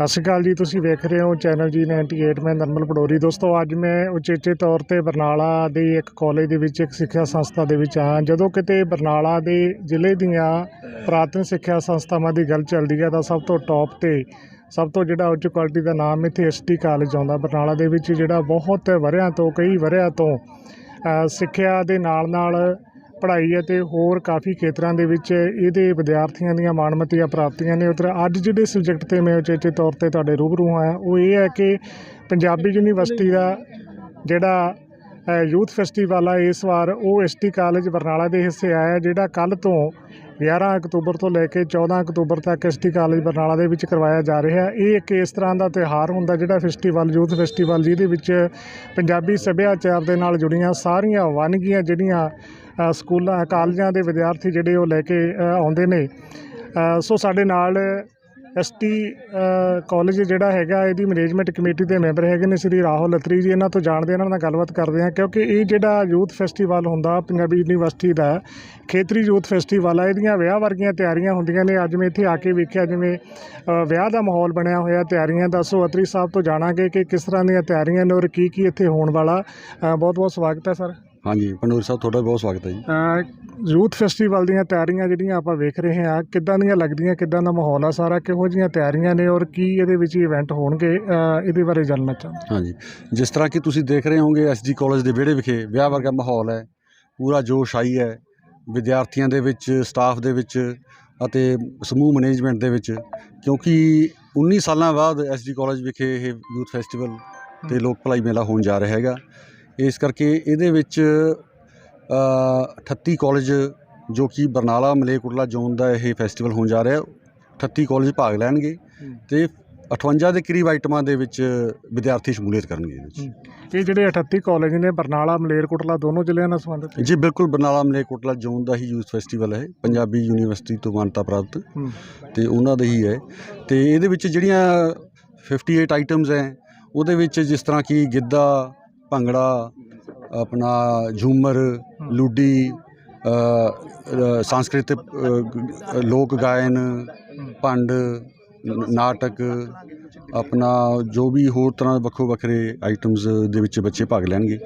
ਸਤਿ ਸ਼੍ਰੀ ਅਕਾਲ ਜੀ, ਤੁਸੀਂ ਵੇਖ ਰਹੇ ਹੋ ਚੈਨਲ ਜੀ 98 ਮੈਂ ਨਰਮਲ ਪਡੋਰੀ ਦੋਸਤੋ, ਅੱਜ ਮੈਂ ਉਚੇਚੇ ਤੌਰ ਤੇ ਬਰਨਾਲਾ ਦੇ ਇੱਕ ਕਾਲਜ ਦੇ ਵਿੱਚ, ਇੱਕ ਸਿੱਖਿਆ ਸੰਸਥਾ ਦੇ ਵਿੱਚ ਹਾਂ ਜਦੋਂ ਕਿਤੇ ਬਰਨਾਲਾ ਦੇ ਜ਼ਿਲ੍ਹੇ ਦੀਆਂ ਪ੍ਰਾਥਮਿਕ ਸਿੱਖਿਆ ਸੰਸਥਾਵਾਂ ਦੀ ਗੱਲ ਚੱਲਦੀ ਹੈ, ਤਾਂ ਸਭ ਤੋਂ ਟੌਪ ਤੇ, ਸਭ ਤੋਂ ਜਿਹੜਾ ਉੱਚ ਕੁਆਲਿਟੀ ਦਾ ਨਾਮ ਇੱਥੇ ਐਸਟੀ ਕਾਲਜ ਆਉਂਦਾ। ਬਰਨਾਲਾ ਦੇ ਵਿੱਚ ਜਿਹੜਾ ਬਹੁਤ ਵਰਿਆਂ ਤੋਂ, ਕਈ ਵਰਿਆਂ ਤੋਂ ਸਿੱਖਿਆ ਦੇ ਨਾਲ ਨਾਲ ਪੜ੍ਹਾਈ ਅਤੇ ਹੋਰ ਕਾਫੀ ਖੇਤਰਾਂ ਦੇ ਵਿੱਚ ਇਹਦੇ ਵਿਦਿਆਰਥੀਆਂ ਦੀਆਂ ਮਾਣਮੱਤੀਆਂ ਪ੍ਰਾਪਤੀਆਂ ਨੇ ਉਧਰ। ਅੱਜ ਜਿਹੜੇ ਸਬਜੈਕਟ ਤੇ ਮੈਂ ਉਚੇਚੇ ਤੌਰ ਤੇ ਤੁਹਾਡੇ ਰੂਬਰੂ ਆਇਆ ਉਹ ਇਹ ਹੈ ਕਿ ਪੰਜਾਬੀ ਯੂਨੀਵਰਸਿਟੀ ਦਾ ਜਿਹੜਾ ਯੂਥ ਫੈਸਟੀਵਲ ਆ, ਇਸ ਵਾਰ ਉਹ ਐਸਟੀ ਕਾਲਜ ਬਰਨਾਲਾ ਦੇ ਹਿੱਸੇ ਆਇਆ, ਜਿਹੜਾ ਕੱਲ ਤੋਂ 11 ਅਕਤੂਬਰ ਤੋਂ ਲੈ ਕੇ 14 ਅਕਤੂਬਰ ਤੱਕ ਐਸਟੀ ਕਾਲਜ ਬਰਨਾਲਾ ਦੇ ਵਿੱਚ ਕਰਵਾਇਆ ਜਾ ਰਿਹਾ ਇਹ ਇੱਕ ਇਸ ਤਰ੍ਹਾਂ ਦਾ ਤਿਉਹਾਰ ਹੁੰਦਾ ਜਿਹੜਾ ਫੈਸਟੀਵਲ, ਯੂਥ ਫੈਸਟੀਵਲ ਜਿਹਦੇ ਵਿੱਚ ਪੰਜਾਬੀ ਸੱਭਿਆਚਾਰ ਦੇ ਨਾਲ ਜੁੜੀਆਂ ਸਾਰੀਆਂ ਵੰਨਗੀਆਂ ਜਿਹੜੀਆਂ ਸਕੂਲਾਂ ਕਾਲਜਾਂ ਦੇ ਵਿਦਿਆਰਥੀ ਜਿਹੜੇ ਉਹ ਲੈ ਕੇ ਆਉਂਦੇ ਨੇ। ਸੋ ਸਾਡੇ ਨਾਲ ਐਸਟੀ ਕਾਲਜ ਜਿਹੜਾ ਹੈਗਾ ਇਹਦੀ ਮੈਨੇਜਮੈਂਟ ਕਮੇਟੀ ਦੇ ਮੈਂਬਰ ਹੈਗੇ ਨੇ ਸ੍ਰੀ ਰਾਹੁਲ ਅਤਰੀ ਜੀ। ਇਹਨਾਂ ਤੋਂ ਜਾਣਦੇ ਹਾਂ, ਇਹਨਾਂ ਨਾਲ ਗੱਲਬਾਤ ਕਰਦੇ ਹਾਂ ਕਿਉਂਕਿ ਇਹ ਜਿਹੜਾ ਯੂਥ ਫੈਸਟੀਵਲ ਹੁੰਦਾ ਪੰਜਾਬੀ ਯੂਨੀਵਰਸਿਟੀ ਦਾ ਖੇਤਰੀ ਯੂਥ ਫੈਸਟੀਵਲ ਆ ਇਹਦੀਆਂ ਵਿਆਹ ਵਰਗੀਆਂ ਤਿਆਰੀਆਂ ਹੁੰਦੀਆਂ ਨੇ। ਅੱਜ ਮੈਂ ਇੱਥੇ ਆ ਕੇ ਵੇਖਿਆ ਜਿਵੇਂ ਵਿਆਹ ਦਾ ਮਾਹੌਲ ਬਣਿਆ ਹੋਇਆ ਤਿਆਰੀਆਂ ਦਾ। ਸੋ ਅਤਰੀ ਸਾਹਿਬ ਤੋਂ ਜਾਣਾਂਗੇ ਕਿ ਕਿਸ ਤਰ੍ਹਾਂ ਦੀਆਂ ਤਿਆਰੀਆਂ ਨੇ ਔਰ ਕੀ ਕੀ ਇੱਥੇ ਹੋਣ ਵਾਲਾ। ਬਹੁਤ ਬਹੁਤ ਸਵਾਗਤ ਹੈ ਸਰ। ਹਾਂਜੀ ਪੰਡੋਰੀ ਸਾਹਿਬ ਤੁਹਾਡਾ ਬਹੁਤ ਸਵਾਗਤ ਹੈ ਜੀ। ਯੂਥ ਫੈਸਟੀਵਲ ਦੀਆਂ ਤਿਆਰੀਆਂ ਜਿਹੜੀਆਂ ਆਪਾਂ ਵੇਖ ਰਹੇ ਹਾਂ ਕਿੱਦਾਂ ਦੀਆਂ ਲੱਗਦੀਆਂ ਕਿੱਦਾਂ ਦਾ ਮਾਹੌਲ ਆ ਸਾਰਾ ਕਿਹੋ ਜਿਹੀਆਂ ਤਿਆਰੀਆਂ ਨੇ ਔਰ ਕੀ ਇਹਦੇ ਵਿੱਚ ਇਵੈਂਟ ਹੋਣਗੇ ਅ, ਇਹਦੇ ਬਾਰੇ ਜਾਣਨਾ ਚਾਹੁੰਦਾ ਹਾਂਜੀ ਜਿਸ ਤਰ੍ਹਾਂ ਕਿ ਤੁਸੀਂ ਦੇਖ ਰਹੇ ਹੋਵੋਗੇ ਐਸਜੀ ਕਾਲਜ ਦੇ ਵਿਹੜੇ ਵਿਖੇ ਵਿਆਹ ਵਰਗਾ ਮਾਹੌਲ ਹੈ ਪੂਰਾ ਜੋਸ਼ ਆਈ ਹੈ ਵਿਦਿਆਰਥੀਆਂ ਦੇ ਵਿੱਚ ਸਟਾਫ ਦੇ ਵਿੱਚ ਅਤੇ ਸਮੂਹ ਮੈਨੇਜਮੈਂਟ ਦੇ ਵਿੱਚ ਕਿਉਂਕਿ 19 ਸਾਲਾਂ ਬਾਅਦ ਐਸਜੀ ਕਾਲਜ ਵਿਖੇ ਇਹ ਯੂਥ ਫੈਸਟੀਵਲ ਤੇ ਲੋਕ ਭਲਾਈ ਮੇਲਾ ਹੋਣ ਜਾ ਰਿਹਾ ਹੈਗਾ। ਇਸ ਕਰਕੇ ਇਹਦੇ ਵਿੱਚ ਅ, 38 ਕਾਲਜ ਜੋ ਕਿ ਬਰਨਾਲਾ ਮਲੇਕੁਟਲਾ ਜ਼ੋਨ ਦਾ ਇਹ ਫੈਸਟੀਵਲ ਹੋਣ ਜਾ ਰਿਹਾ 38 ਕਾਲਜ ਭਾਗ ਲੈਣਗੇ ਤੇ 58 ਦੇ ਕਰੀਬ ਆਈਟਮਾਂ ਦੇ ਵਿੱਚ ਵਿਦਿਆਰਥੀ ਸ਼ਮੂਲੀਅਤ ਕਰਨਗੇ ਇਹਦੇ ਵਿੱਚ। ਇਹ ਜਿਹੜੇ 38 ਕਾਲਜ ਨੇ ਬਰਨਾਲਾ ਮਲੇਰਕੋਟਲਾ ਦੋਨੋਂ ਜ਼ਿਲ੍ਹਿਆਂ ਨਾਲ ਸੰਬੰਧਿਤ? ਜੀ ਬਿਲਕੁਲ ਬਰਨਾਲਾ ਮਲੇਕੋਟਲਾ ਜ਼ੋਨ ਦਾ ਹੀ ਯੂਥ ਫੈਸਟੀਵਲ ਹੈ ਪੰਜਾਬੀ ਯੂਨੀਵਰਸਿਟੀ ਤੋਂ ਮਾਨਤਾ ਪ੍ਰਾਪਤ। ਤੇ ਉਹਨਾਂ ਦਾ ਹੀ ਹੈ। ਤੇ ਇਹਦੇ ਵਿੱਚ ਜਿਹੜੀਆਂ 58 ਆਈਟਮਸ ਹੈ ਉਹਦੇ ਵਿੱਚ ਜਿਸ ਤਰ੍ਹਾਂ ਕਿ ਗਿੱਧਾ ਭੰਗੜਾ ਆਪਣਾ ਝੂਮਰ ਲੁੱਡੀ ਅ, ਸੰਸਕ੍ਰਿਤ ਲੋਕ ਗਾਇਨ ਭੰਡ ਨਾਟਕ ਆਪਣਾ ਜੋ ਵੀ ਹੋਰ ਤਰ੍ਹਾਂ ਵੱਖੋ ਵੱਖਰੇ ਆਈਟਮਸ ਦੇ ਵਿੱਚ ਬੱਚੇ ਭਾਗ ਲੈਣਗੇ।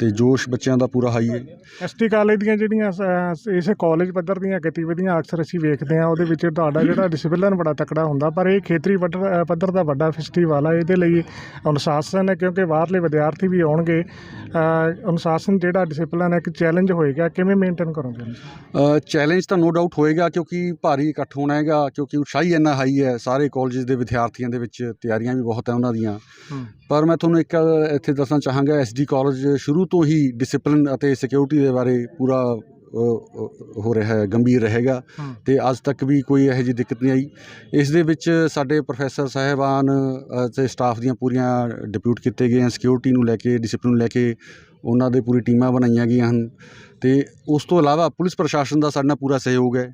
ਤੇ ਜੋਸ਼ ਬੱਚਿਆਂ ਦਾ ਪੂਰਾ ਹਾਈ ਹੈ। ਐਸਟੀ ਕਾਲਜ ਦੀਆਂ ਜਿਹੜੀਆਂ ਸ- ਇਸੇ ਕਾਲਜ ਪੱਧਰ ਦੀਆਂ ਗਤੀਵਿਧੀਆਂ ਅਕਸਰ ਅਸੀਂ ਵੇਖਦੇ ਹਾਂ ਉਹਦੇ ਵਿੱਚ ਤੁਹਾਡਾ ਜਿਹੜਾ ਡਿਸਪਲਿਨ ਬੜਾ ਤਕੜਾ ਹੁੰਦਾ ਪਰ ਇਹ ਖੇਤਰੀ ਪੱਧਰ ਪੱਧਰ ਦਾ ਵੱਡਾ ਫੈਸਟੀਵਲ ਆ ਇਹਦੇ ਲਈ ਅਨੁਸ਼ਾਸਨ ਹੈ ਕਿਉਂਕਿ ਬਾਹਰਲੇ ਵਿਦਿਆਰਥੀ ਵੀ ਆਉਣਗੇ। ਅਨੁਸ਼ਾਸਨ ਜਿਹੜਾ ਡਿਸਪਲਿਨ ਹੈ ਇੱਕ ਚੈਲੰਜ ਹੋਏਗਾ ਕਿਵੇਂ ਮੇਨਟੇਨ ਕਰੋਗੇ? ਚੈਲੰਜ ਤਾਂ ਨੋ ਡਾਊਟ ਹੋਏਗਾ ਕਿਉਂਕਿ ਭਾਰੀ ਇਕੱਠ ਹੋਣਾ ਹੈਗਾ ਕਿਉਂਕਿ ਉਤਸ਼ਾਹੀ ਇੰਨਾ ਹਾਈ ਹੈ ਸਾਰੇ ਕਾਲਜਸ ਦੇ ਵਿਦਿਆਰਥੀਆਂ ਦੇ ਵਿੱਚ ਤਿਆਰੀਆਂ ਵੀ ਬਹੁਤ ਹੈ ਉਹਨਾਂ ਦੀਆਂ। ਪਰ ਮੈਂ ਤੁਹਾਨੂੰ ਇੱਕ ਇੱਥੇ ਦੱਸਣਾ ਚਾਹਾਂਗਾ ਐਸਡੀ ਕਾਲਜ ਸ਼ੁਰੂ ਤੋਂ ਹੀ ਡਿਸਪਲਿਨ ਅਤੇ ਸਿਕਿਉਰਿਟੀ ਦੇ ਬਾਰੇ ਪੂਰਾ ਹੋ ਰਿਹਾ ਹੈ ਗੰਭੀਰ ਰਹੇਗਾ। ਤੇ ਅੱਜ ਤੱਕ ਵੀ ਕੋਈ ਇਹੋ ਜਿਹੀ ਦਿੱਕਤ ਨਹੀਂ ਆਈ। ਇਸ ਦੇ ਵਿੱਚ ਸਾਡੇ ਪ੍ਰੋਫੈਸਰ ਸਾਹਿਬਾਨ ਤੇ ਸਟਾਫ ਦੀਆਂ ਪੂਰੀਆਂ ਡਿਪਿਊਟ ਕੀਤੇ ਗਏ ਹਨ। ਸਿਕਿਉਰਿਟੀ ਨੂੰ ਲੈ ਕੇ ਡਿਸਪਲਿਨ ਨੂੰ ਲੈ ਕੇ ਉਹਨਾਂ ਦੇ ਪੂਰੀ ਟੀਮਾਂ ਬਣਾਈਆਂ ਗਈਆਂ ਹਨ। ਤੇ ਉਸ ਤੋਂ ਇਲਾਵਾ ਪੁਲਿਸ ਪ੍ਰਸ਼ਾਸਨ ਦਾ ਸਾਡੇ ਨਾਲ ਪੂਰਾ ਸਹਿਯੋਗ ਹੈ।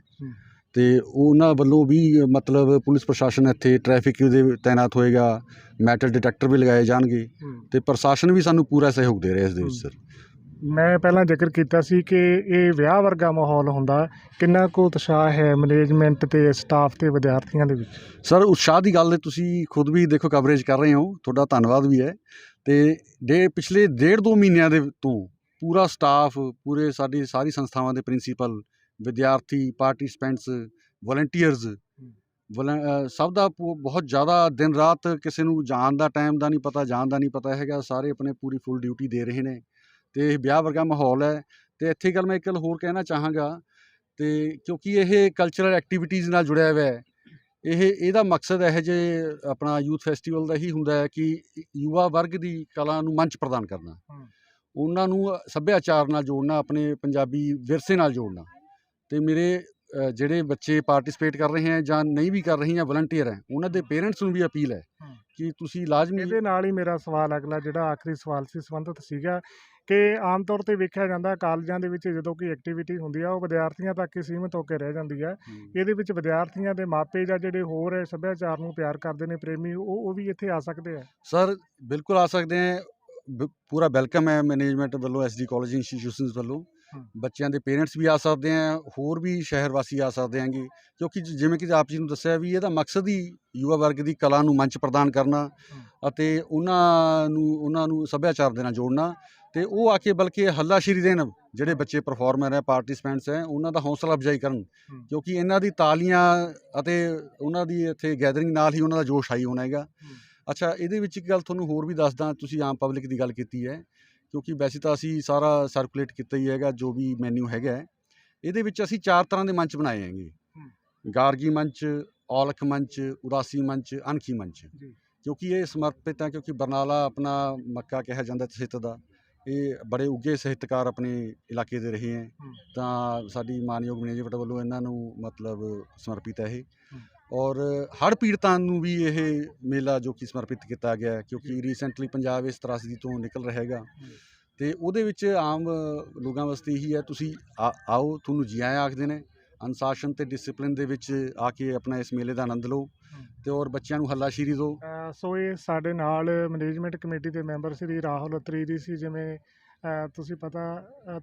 ਹੂੰ। ਤੇ ਉਹਨਾਂ ਵੱਲੋਂ ਵੀ ਮਤਲਬ ਪੁਲਿਸ ਪ੍ਰਸ਼ਾਸਨ ਇੱਥੇ ਟ੍ਰੈਫਿਕ ਦੇ ਤਾਇਨਾਤ ਹੋਏਗਾ ਮੈਟਲ ਡਿਟੈਕਟਰ ਵੀ ਲਗਾਏ ਜਾਣਗੇ ਤੇ ਪ੍ਰਸ਼ਾਸਨ ਵੀ ਸਾਨੂੰ ਪੂਰਾ ਸਹਿਯੋਗ ਦੇ ਰਿਹਾ ਇਸ ਦੇ ਵਿੱਚ ਸਰ ਮੈਂ ਪਹਿਲਾਂ ਜ਼ਿਕਰ ਕੀਤਾ ਸੀ ਕਿ ਇਹ ਵਿਆਹ ਵਰਗਾ ਮਾਹੌਲ ਹੁੰਦਾ ਕਿੰਨਾ ਕੁ ਉਤਸ਼ਾਹ ਹੈ ਮੈਨੇਜਮੈਂਟ ਤੇ ਸਟਾਫ ਤੇ ਵਿਦਿਆਰਥੀਆਂ ਦੇ ਵਿੱਚ? ਸਰ ਉਤਸ਼ਾਹ ਦੀ ਗੱਲ ਤੁਸੀਂ ਖੁਦ ਵੀ ਦੇਖੋ ਕਵਰੇਜ ਕਰ ਰਹੇ ਹੋ ਤੁਹਾਡਾ ਧੰਨਵਾਦ ਵੀ ਹੈ। ਤੇ ਡੇ ਪਿਛਲੇ ਡੇਢ ਦੋ ਮਹੀਨਿਆਂ ਦੇ ਤੋਂ ਪੂਰਾ ਸਟਾਫ ਪੂਰੇ ਸਾਡੀ ਸਾਰੀ ਸੰਸਥਾਵਾਂ ਦੇ ਪ੍ਰਿੰਸੀਪਲ ਵਿਦਿਆਰਥੀ ਪਾਰਟਿਸਪੈਂਟਸ ਵਲੰਟੀਅਰਸ ਸਭ ਦਾ ਬਹੁਤ ਜ਼ਿਆਦਾ ਦਿਨ ਰਾਤ ਕਿਸੇ ਨੂੰ ਜਾਣ ਦਾ ਟਾਈਮ ਦਾ ਨਹੀਂ ਪਤਾ ਜਾਣ ਦਾ ਨਹੀਂ ਪਤਾ ਹੈਗਾ ਸਾਰੇ ਆਪਣੇ ਪੂਰੀ ਫੁੱਲ ਡਿਊਟੀ ਦੇ ਰਹੇ ਨੇ ਤੇ ਇਹ ਵਿਆਹ ਵਰਗਾ ਮਾਹੌਲ ਹੈ ਤੇ ਇੱਥੇ ਗੱਲ ਮੈਂ ਇੱਕ ਗੱਲ ਹੋਰ ਕਹਿਣਾ ਚਾਹਾਂਗਾ ਤੇ ਕਿਉਂਕਿ ਇਹ ਕਲਚਰਲ ਐਕਟੀਵਿਟੀਜ਼ ਨਾਲ ਜੁੜਿਆ ਹੋਇਆ ਹੈ ਇਹ ਇਹਦਾ ਮਕਸਦ ਇਹ ਜੇ ਆਪਣਾ ਯੂਥ ਫੈਸਟੀਵਲ ਦਾ ਹੀ ਹੁੰਦਾ ਹੈ ਕਿ ਯੁਵਾ ਵਰਗ ਦੀ ਕਲਾ ਨੂੰ ਮੰਚ ਪ੍ਰਦਾਨ ਕਰਨਾ। ਉਹਨਾਂ ਨੂੰ ਸੱਭਿਆਚਾਰ ਨਾਲ ਜੋੜਨਾ ਆਪਣੇ ਪੰਜਾਬੀ ਵਿਰਸੇ ਨਾਲ ਜੋੜਨਾ ਤੇ ਮੇਰੇ ਜਿਹੜੇ ਬੱਚੇ ਪਾਰਟਿਸਿਪੇਟ ਕਰ ਰਹੇ ਹੈ ਜਾਂ ਨਹੀਂ ਵੀ ਕਰ ਰਹੇ ਜਾਂ ਵਲੰਟੀਅਰ ਹੈ ਉਹਨਾਂ ਦੇ ਪੇਰੈਂਟਸ ਨੂੰ ਵੀ ਅਪੀਲ ਹੈ। ਕਿ ਤੁਸੀਂ ਲਾਜ਼ਮੀ ਇਹਦੇ ਨਾਲ ਹੀ ਮੇਰਾ ਸਵਾਲ ਅਗਲਾ ਜਿਹੜਾ ਆਖਰੀ ਸਵਾਲ ਸੀ ਸੰਬੰਧਿਤ ਸੀਗਾ ਕਿ ਆਮ ਤੌਰ ਤੇ ਵੇਖਿਆ ਜਾਂਦਾ ਕਾਲਜਾਂ ਦੇ ਵਿੱਚ ਜਦੋਂ ਕੋਈ ਐਕਟੀਵਿਟੀ ਹੁੰਦੀ ਆ ਉਹ ਵਿਦਿਆਰਥੀਆਂ ਤੱਕ ਹੀ ਸੀਮਿਤ ਹੋ ਕੇ ਰਹਿ ਜਾਂਦੀ ਹੈ ਹਮ। ਇਹਦੇ ਵਿੱਚ ਵਿਦਿਆਰਥੀਆਂ ਦੇ ਮਾਪੇ ਜਾਂ ਜਿਹੜੇ ਹੋਰ ਸੱਭਿਆਚਾਰ ਨੂੰ ਪਿਆਰ ਕਰਦੇ ਨੇ ਪ੍ਰੇਮੀ ਉਹ ਉਹ ਵੀ ਇੱਥੇ ਆ ਸਕਦੇ ਆ ਸਰ ਬਿਲਕੁਲ ਆ ਸਕਦੇ ਹੈ ਬ- ਪੂਰਾ ਵੈਲਕਮ ਹੈ ਮੈਨੇਜਮੈਂਟ ਵੱਲੋਂ ਐਸਡੀ ਕਾਲਜ ਇੰਸਟੀਟਿਊਸ਼ਨਸ ਵੱਲੋਂ ਹੂੰ। ਬੱਚਿਆਂ ਦੇ ਪੇਰੈਂਟਸ ਵੀ ਆ ਸਕਦੇ ਆ ਹੋਰ ਵੀ ਸ਼ਹਿਰ ਵਾਸੀ ਆ ਸਕਦੇ ਆਂਗੇ ਕਿਉਂਕਿ ਜ- ਜਿਵੇਂ ਕਿ ਆਪ ਜੀ ਨੂੰ ਦੱਸਿਆ ਵੀ ਇਹਦਾ ਮਕਸਦ ਹੀ ਯੁਵਾ ਵਰਗ ਦੀ ਕਲਾ ਨੂੰ ਮੰਚ ਪ੍ਰਦਾਨ ਕਰਨਾ ਅਤੇ ਉਹਨਾਂ ਨੂੰ ਉਹਨਾਂ ਨੂੰ ਸੱਭਿਆਚਾਰ ਦੇ ਨਾਲ ਜੋੜਨਾ ਤੇ ਉਹ ਆ ਕੇ ਬਲਕਿ ਹੱਲਾਸ਼ੇਰੀ ਦੇਣ ਜਿਹੜੇ ਬੱਚੇ ਪਰਫਾਰਮਰ ਹੈ ਪਾਰਟਿਸਪੈਂਟਸ ਹੈ ਉਹਨਾਂ ਦਾ ਹੌਸਲਾ ਅਫਜ਼ਾਈ ਕਰਨ। ਕਿਉਂਕਿ ਇਹਨਾਂ ਦੀ ਤਾਲੀਆਂ ਅਤੇ ਉਹਨਾਂ ਦੀ ਇੱਥੇ ਗੈਦਰਿੰਗ ਨਾਲ ਹੀ ਉਹਨਾਂ ਦਾ ਜੋਸ਼ ਆਈ ਹੋਣਾ ਹੈਗਾ। ਅੱਛਾ ਇਹਦੇ ਵਿੱਚ ਇੱਕ ਗੱਲ ਤੁਹਾਨੂੰ ਹੋਰ ਵੀ ਦੱਸਦਾ ਤੁਸੀਂ ਆਮ ਪਬਲਿਕ ਦੀ ਗੱਲ ਕੀਤੀ ਹੈ ਕਿਉਂਕਿ ਵੈਸੇ ਤਾਂ ਅਸੀਂ ਸਾਰਾ ਸਰਕੂਲੇਟ ਕੀਤਾ ਹੀ ਹੈਗਾ ਜੋ ਵੀ ਮੈਨੂ ਹੈਗਾ। ਇਹਦੇ ਵਿੱਚ ਅਸੀਂ ਚਾਰ ਤਰ੍ਹਾਂ ਦੇ ਮੰਚ ਬਣਾਏ ਹੈਗੇ ਗਾਰਗੀ ਮੰਚ ਔਲਖ ਮੰਚ ਉਦਾਸੀ ਮੰਚ ਅਣਖੀ ਮੰਚ। ਕਿਉਂਕਿ ਇਹ ਸਮਰਪਿਤ ਹੈ ਕਿਉਂਕਿ ਬਰਨਾਲਾ ਆਪਣਾ ਮੱਕਾ ਕਿਹਾ ਜਾਂਦਾ ਸਾਹਿਤ ਦਾ ਇਹ ਬੜੇ ਉੱਗੇ ਸਾਹਿਤਕਾਰ ਆਪਣੇ ਇਲਾਕੇ ਦੇ ਰਹੇ ਹੈ। ਤਾਂ ਸਾਡੀ ਮਾਨਯੋਗ ਮੈਨੇਜਮੈਂਟ ਵੱਲੋਂ ਇਹਨਾਂ ਨੂੰ ਮਤਲਬ ਸਮਰਪਿਤ ਹੈ ਇਹ। ਔਰ ਹੜ੍ਹ ਪੀੜਤਾਂ ਨੂੰ ਵੀ ਇਹ ਮੇਲਾ ਜੋ ਕਿ ਸਮਰਪਿਤ ਕੀਤਾ ਗਿਆ ਹੈ ਕਿਉਂਕਿ ਰੀਸੈਂਟਲੀ ਪੰਜਾਬ ਇਸ ਤਰਾਸਦੀ ਤੋਂ ਨਿਕਲ ਰਿਹਾ ਹੈਗਾ। ਤੇ ਉਹਦੇ ਵਿੱਚ ਆਮ ਲੋਕਾਂ ਵਾਸਤੇ ਇਹੀ ਹੈ ਤੁਸੀਂ ਆਓ ਤੁਹਾਨੂੰ ਜੀ ਆਇਆਂ ਆਖਦੇ ਨੇ ਅਨੁਸ਼ਾਸਨ ਤੇ ਡਿਸਪਲਿਨ ਦੇ ਵਿੱਚ ਆ ਕੇ ਆਪਣਾ ਇਸ ਮੇਲੇ ਦਾ ਆਨੰਦ ਲਓ ਤੇ ਔਰ ਬੱਚਿਆਂ ਨੂੰ ਹੱਲਾਸ਼ੇਰੀ ਦਿਓ। ਸੋ ਇਹ ਸਾਡੇ ਨਾਲ ਮੈਨੇਜਮੈਂਟ ਕਮੇਟੀ ਦੇ ਮੈਂਬਰ ਸ੍ਰੀ ਰਾਹੁਲ ਅਤਰੀਰੀ ਸੀ ਜਿਵੇਂ ਤੁਸੀਂ ਪਤਾ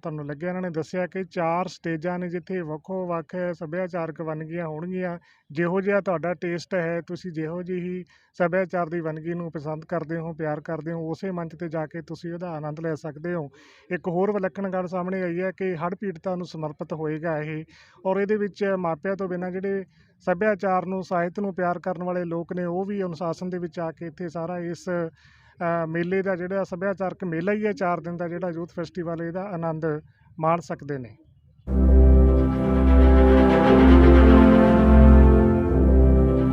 ਤੁਹਾਨੂੰ ਲੱਗਿਆ ਇਹਨਾਂ ਨੇ ਦੱਸਿਆ ਕਿ ਚਾਰ ਸਟੇਜਾਂ ਨੇ ਜਿੱਥੇ ਵੱਖੋ ਵੱਖ ਸੱਭਿਆਚਾਰਕ ਵੰਨਗੀਆਂ ਹੋਣਗੀਆਂ। ਜਿਹੋ ਜਿਹਾ ਤੁਹਾਡਾ ਟੇਸਟ ਹੈ, ਤੁਸੀਂ ਜਿਹੋ ਜਿਹੀ ਸੱਭਿਆਚਾਰ ਦੀ ਵੰਨਗੀ ਨੂੰ ਪਸੰਦ ਕਰਦੇ ਹੋ, ਪਿਆਰ ਕਰਦੇ ਹੋ, ਉਸੇ ਮੰਚ ਤੇ ਜਾ ਕੇ ਤੁਸੀਂ ਉਹਦਾ ਆਨੰਦ ਲੈ ਸਕਦੇ ਹੋ। ਇੱਕ ਹੋਰ ਵਿਲੱਖਣ ਗੱਲ ਸਾਹਮਣੇ ਆਈ ਹੈ ਕਿ ਹੜ੍ਹ ਪੀੜਤਾਂ ਨੂੰ ਸਮਰਪਿਤ ਹੋਏਗਾ ਇਹ। ਔਰ ਇਹਦੇ ਵਿੱਚ ਮਾਪਿਆਂ ਤੋਂ ਬਿਨਾਂ ਜਿਹੜੇ ਸੱਭਿਆਚਾਰ ਨੂੰ, ਸਾਹਿਤ ਨੂੰ ਪਿਆਰ ਕਰਨ ਵਾਲੇ ਲੋਕ ਨੇ, ਉਹ ਵੀ ਅਨੁਸ਼ਾਸਨ ਦੇ ਵਿੱਚ ਆ ਕੇ ਇੱਥੇ ਸਾਰਾ ਇਸ ਮੇਲੇ ਦਾ ਜਿਹੜਾ ਸੱਭਿਆਚਾਰਕ ਮੇਲਾ ਹੀ ਹੈ, ਚਾਰ ਦਿਨ ਦਾ ਜਿਹੜਾ ਯੂਥ ਫੈਸਟੀਵਲ, ਇਹਦਾ ਆਨੰਦ ਮਾਣ ਸਕਦੇ ਨੇ।